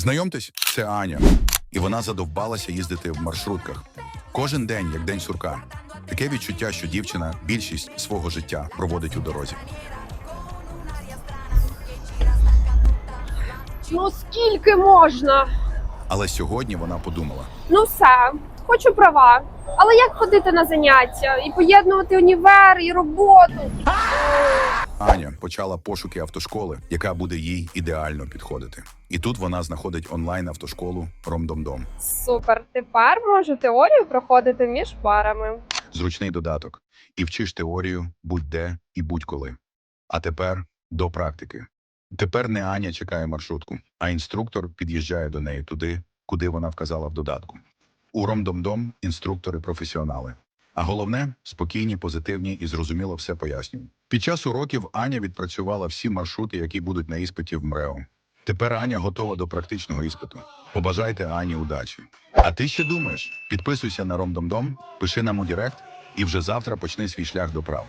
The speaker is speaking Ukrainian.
Знайомтесь, це Аня, і вона задовбалася їздити в маршрутках. Кожен день, як день сурка. Таке відчуття, що дівчина більшість свого життя проводить у дорозі. Ну скільки можна? Але сьогодні вона подумала: Ну все, хочу права. Але як ходити на заняття і поєднувати універ і роботу? Почала пошуки автошколи, яка буде їй ідеально підходити. І тут вона знаходить онлайн автошколу Ромдомдом. Супер. Тепер можу теорію проходити між парами. Зручний додаток. І вчиш теорію будь-де і будь-коли. А тепер до практики. Тепер не Аня чекає маршрутку, а інструктор під'їжджає до неї туди, куди вона вказала в додатку. У Ромдомдом інструктори професіонали. А головне спокійні, позитивні і зрозуміло все пояснюю. Під час уроків Аня відпрацювала всі маршрути, які будуть на іспиті в МРЕО. Тепер Аня готова до практичного іспиту. Побажайте Ані удачі. А ти ще думаєш? Підписуйся на Ромдомдом, пиши нам у Директ і вже завтра почни свій шлях до прав.